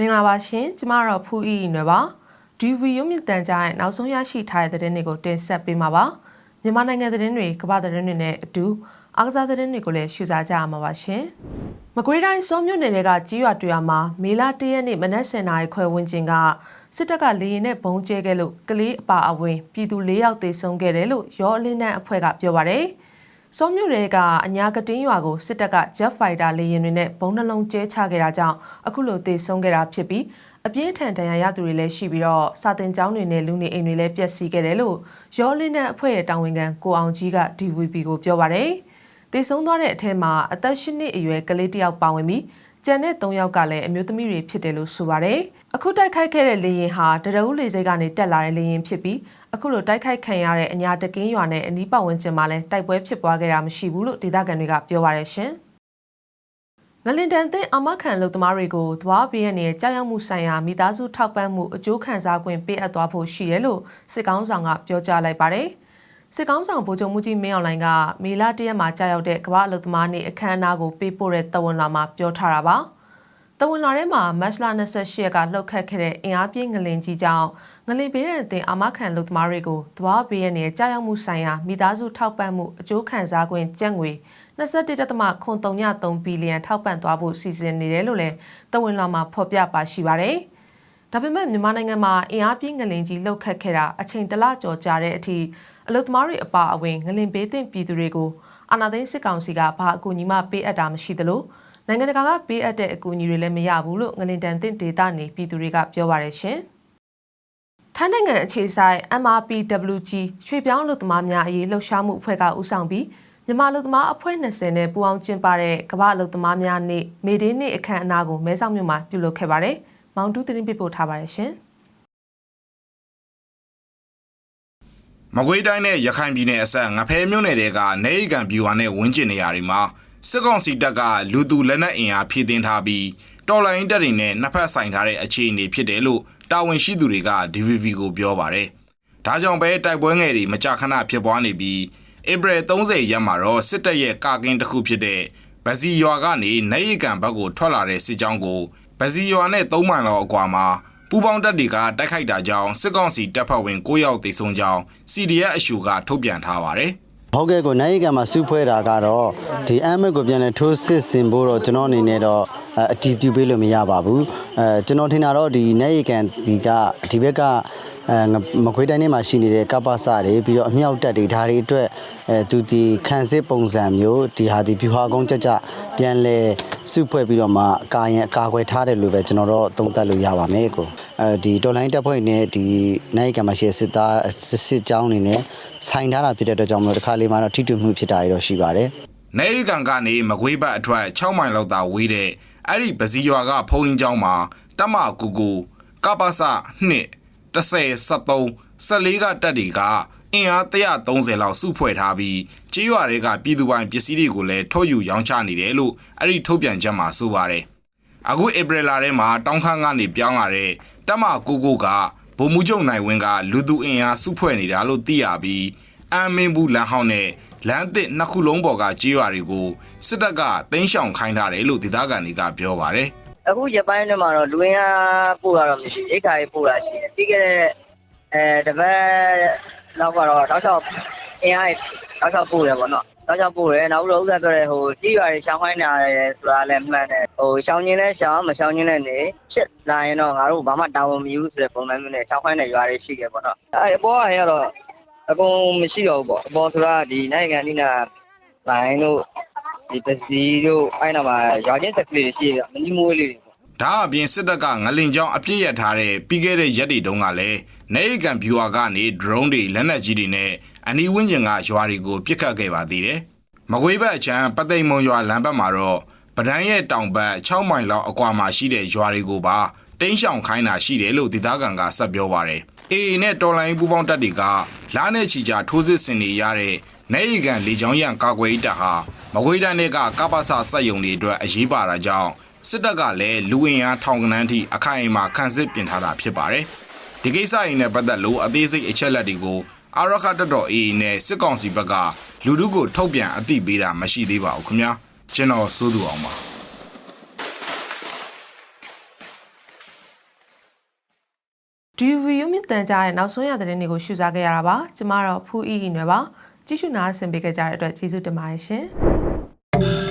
မင်္ဂလာပါရှင်ကျမတော့ဖူးအီနွယ်ပါဒီဗီရုံမြင့်တန်ကြားရဲ့နောက်ဆုံးရရှိထားတဲ့သတင်းတွေကိုတင်ဆက်ပေးမှာပါမြန်မာနိုင်ငံသတင်းတွေကမ္ဘာသတင်းတွေနဲ့အတူအားကစားသတင်းတွေကိုလည်းရှုစားကြရမှာပါရှင်မကွေးတိုင်းစောမြို့နယ်ကကြီးရွာတွေ့ရမှာမေလ၁ရက်နေ့မနက်10:00နာရီခွဲဝန်းကျင်ကစစ်တပ်ကလေရင်နဲ့ဘုံကျဲခဲ့လို့ကလေးအပါအဝင်ပြည်သူ၄ယောက်သေဆုံးခဲ့တယ်လို့ရောအလင်းတန်းအဖွဲ့ကပြောပါတယ် စောမြို့နယ်ကအညာကတင်းရွာကိုစစ်တပ်က Jet Fighter လေယာဉ်တွေနဲ့ဘုံနှလုံးကျဲချခဲ့တာကြောင့်အခုလိုသေဆုံးခဲ့တာဖြစ်ပြီးအပြင်းထန်ဒဏ်ရာရသူတွေလည်းရှိပြီးတော့စာတင်ကျောင်းတွေနဲ့လူနေအိမ်တွေလည်းပျက်စီးခဲ့တယ်လို့ရောလင်းတဲ့အဖွဲ့ရဲ့တာဝန်ခံကိုအောင်ကြီးက DVB ကိုပြောပါတယ်။သေဆုံးသွားတဲ့အထက်မှာအသက်၈နှစ်အရွယ်ကလေးတစ်ယောက်ပါဝင်ပြီး ကျန်တဲ့၃ယောက်ကလည်းအမျိုးသမီးတွေဖြစ်တယ်လို့ဆိုပါတယ်။အခုတိုက်ခိုက်ခဲ့တဲ့လေရင်ဟာတရဦးလေစိတ်ကနေတက်လာတဲ့လေရင်ဖြစ်ပြီးအခုလိုတိုက်ခိုက်ခံရတဲ့အညာတကင်းရွာနဲ့အနီးပတ်ဝန်းကျင်မှာလည်းတိုက်ပွဲဖြစ်ပွားခဲ့တာမရှိဘူးလို့ဒေသခံတွေကပြောပါရရှင်။ငလင်တန်တဲ့အမခံလုံသမားတွေကိုသဘာဝဘေးရန်ရဲ့ကြောက်ရွံ့မှုဆိုင်ရာမိသားစုထောက်ပံ့မှုအကျိုးခံစား권ပေးအပ်သွားဖို့ရှိတယ်လို့စစ်ကောင်းဆောင်ကပြောကြားလိုက်ပါတယ်။ စစ်ကောင်းဆောင်ဗိုလ်ချုပ်မှုကြီးမင်းအောင်လှိုင်ကမေလတရက်မှာကြာရောက်တဲ့ကမ္ဘာအလုံသမားနေ့အခမ်းအနားကိုပေးပို့တဲ့တဝန်လာမှာပြောထားတာပါ။တဝန်လာထဲမှာမတ်လ28ရက်ကလှုပ်ခတ်ခဲ့တဲ့အင်အားပြင်းငလင်ကြီးကြောင့်ငလင်ဘေးရန်အသင်အာမခံလူသမားတွေကိုတဘာဘေးရန်ရဲ့ကြာရောက်မှုဆိုင်ရာမိသားစုထောက်ပံ့မှုအကျိုးခံစား권ကျပ်ငွေ21.3ဘီလီယံထောက်ပံ့သွားဖို့စီစဉ်နေတယ်လို့လည်းတဝန်လာမှာဖော်ပြပါရှိပါတယ်။ဒါပေမဲ့မြန်မာနိုင်ငံမှာအင်အားပြင်းငလင်ကြီးလှုပ်ခတ်ခဲ့တာအချိန်တလကျော်ကြာတဲ့အထိ အလုသမားတွေအပါအဝင်ငလင်ဘေးသင့်ပြည်သူတွေကိုအာဏာသိမ်းစစ်ကောင်စီကဘာအကူအညီမှပေးအပ်တာမရှိသလိုနိုင်ငံတကာကပေးအပ်တဲ့အကူအညီတွေလည်းမရဘူးလို့ငလင်တန်တင့်ဒေတာနေပြည်သူတွေကပြောပါရရှင်။ထိုင်းနိုင်ငံအခြေဆိုင် MRPWG ရွှေပြောင်းလူသမားများအရေးလှုပ်ရှားမှုအဖွဲ့ကဦးဆောင်ပြီးမြန်မာလူသမားအဖွဲ့20နဲ့ပူးပေါင်းကျင်းပတဲ့ကမ္ဘာလူသမားများနေ့မေဒေးနေ့အခမ်းအနားကိုမဲဆောက်မြို့မှာပြုလုပ်ခဲ့ပါတယ်။မောင်တူးတင်ပြပို့ထားပါတယ်ရှင်။ မကွေးတိုင်းနဲ့ရခိုင်ပြည်နယ်အစပ်ငဖဲမြို့နယ်တွေကနေအိကန်ပြူဝါနဲ့ဝင်းကျင်နေရာတွေမှာစစ်ကောင်စီတပ်ကလူသူလက်နက်အင်အားဖြည့်တင်းထားပြီးတော်လိုင်းတပ်တွေနဲ့နှစ်ဖက်ဆိုင်ထားတဲ့အခြေအနေဖြစ်တယ်လို့တာဝန်ရှိသူတွေက DVB ကိုပြောပါတယ်။ဒါကြောင့်ပဲတိုက်ပွဲငယ်တွေမကြာခဏဖြစ်ပွားနေပြီးဧပြီ30ရက်မှာတော့စစ်တပ်ရဲ့ကာကင်းတစ်ခုဖြစ်တဲ့ဗစီရွာကနေနိုင်ရီကန်ဘက်ကိုထွက်လာတဲ့စစ်ကြောင်းကိုဗစီရွာနဲ့၃မိုင်လောက်အကွာမှာ ပူပေါင်းတပ်တွေကတိုက်ခိုက်တာကြောင့်စစ်ကောင်စီတပ်ဖွဲ့ဝင်9ယောက်သေဆုံးကြောင်း CDF အရှူကထုတ်ပြန်ထားပါတယ်။ဟုတ်ကဲ့ကိုနိုင်ရီကမှာစုဖွဲ့တာကတော့ဒီအမ်မက်ကိုပြန်လဲထိုးစစ်ဆင်ဖို့တော့ကျွန်တော်အနေနဲ့တော့အတီးပြုပေးလို့မရပါဘူးအဲကျွန်တော်ထင်တာတော့ဒီနိုင်ရီကန်ဒီကဒီဘက်က အဲမခွေးတိုင်းထဲမှာရှိနေတဲ့ကပ္ပစတွေပြီးတော့အမြောက်တက်တွေဒါတွေအတွက်အဲသူဒီခံစစ်ပုံစံမျိုးဒီဟာဒီဖြူဟာကုန်းကြကြပြန်လဲစုဖွဲ့ပြီးတော့မှအကာရင်အကာကွယ်ထားတယ်လို့ပဲကျွန်တော်တို့သုံးသပ်လို့ရပါမယ်ကိုအဲဒီတော်လိုင်းတပ်ဖွဲ့နဲ့ဒီနိုင်ကမှာရှိစစ်သားစစ်စစ်ကြောင်းနေနဲ့ဆိုင်ထားတာဖြစ်တဲ့အတွက်ကြောင့်မလို့တခါလေးမှတော့ထိတွေ့မှုဖြစ်တာရတော့ရှိပါတယ်နေကန်ကနေမကွေးဘက်အထွက်6မိုင်လောက်သာဝေးတဲ့အဲ့ဒီပစီရွာကဖုံးရင်ကျောင်းမှာတမကူကူကပ္ပစ2 10 73 14ကတက်တွေကအင်အား130လောက်စုဖွဲ့ထားပြီးကြေးရွာတွေကပြည်သူပိုင်ပစ္စည်းတွေကိုလည်းထုတ်ယူရောင်းချနေတယ်လို့အဲ့ဒီထုတ်ပြန်ချက်မှာဆိုပါတယ်။အခုဧပြီလထဲမှာတောင်းခန်းကနေပြောင်းလာတဲ့တက်မကိုကိုကဗိုလ်မှူးချုပ်နိုင်ဝင်းကလူသူအင်အားစုဖွဲ့နေတာလို့သိရပြီးအမ်းမင်းဘူးလမ်းဟောင်းနဲ့လမ်းသစ်နှစ်ခုလုံးပေါ်ကကြေးရွာတွေကိုစစ်တပ်ကတင်းရှောင်ခိုင်းထားတယ်လို့ဒေသခံတွေကပြောပါတယ်။ အခုရပိုင်းထဲမှာတော့လူရင်းအားပို့ရတော့မရှိအိတ်ခါရေးပို့တာရှိတယ်ပြီးခဲ့တဲ့အဲတပတ်နောက်ကတော့တောက်လျှောက်အင်အားတောက်လျှောက်ပို့တယ်ပေါ့နော်တောက်လျှောက်ပို့တယ်နောက်တော့ဥစ္စာပြောတဲ့ဟိုကြီးရွာတွေရှောင်းခိုင်းနေတယ်ဆိုတာလည်းမှန်တယ်ဟိုရှောင်းချင်းလဲရှောင်းမရှောင်းချင်းလဲနေဖြစ်လာရင်တော့ငါတို့ဘာမှတာဝန်မယူဘူးဆိုတဲ့ပုံစံမျိုးနဲ့ရှောင်းခိုင်းတဲ့ရွာတွေရှိတယ်ပေါ့နော်အဲအပေါ်ကရတော့အကုန်မရှိတော့ဘူးပေါ့အပေါ်ဆိုတာဒီနိုင်ငံဒီနာလိုင်းတို့ ဒီပစီတို့အဲ့နောက်မှာရွာချင်းစက်ကလေးတွေရှိရမနီမွေးလေးတွေဒါအပြင်စစ်တပ်ကငလင်ကြောင်အပြည့်ရထားတဲ့ပြီးခဲ့တဲ့ရက်တွေတုန်းကလည်းနေကန်ဗျူဟာကနေ drone တွေလက်နက်ကြီးတွေနဲ့အနီးဝန်းကျင်ကရွာတွေကိုပစ်ခတ်ခဲ့ပါသေးတယ်။မကွေးဘက်အချမ်းပသိမ်မုံရွာလမ်းဘက်မှာတော့ပဒန်းရဲ့တောင်ဘက်6မိုင်လောက်အကွာမှာရှိတဲ့ရွာတွေကိုပါတင်းရှောင်ခိုင်းတာရှိတယ်လို့ဒေသခံကဆက်ပြောပါတယ်။ AA နဲ့တော်လိုင်းပူပေါင်းတပ်တွေကလားနဲ့ချီကြထိုးစစ်ဆင်နေရတဲ့ နေရီကန်လေကြောင်းရန်ကာကွယ်ရေးတပ်ဟာမကွေးတိုင်းကကပ္ပစစက်ယုံတွေအတွက်အရေးပါတာကြောင့်စစ်တပ်ကလည်းလူဝင်အားထောင်ကနန်းထိအခိုင်အမာခန့်စစ်ပြင်ထားတာဖြစ်ပါတယ်။ဒီကိစ္စအင်းနဲ့ပတ်သက်လို့အသေးစိတ်အချက်လက်တွေကိုအာရခတ်တော် AA နဲ့စစ်ကောင်စီဘက်ကလူထုကိုထုတ်ပြန်အသိပေးတာမရှိသေးပါဘူးခင်ဗျာ။ကျွန်တော်စိုးသူအောင်ပါ။ DV ရုံမြင့်တန်ကြားရဲ့နောက်ဆုံးရသတင်းတွေကိုရှုစားခဲ့ရတာပါကျမတော့ဖူးအီအီနွယ်ပါ ကြည့်ရှုနားဆင်ပေးကြတဲ့အတွက်ကျေးဇူးတင်ပါတယ်ရှင်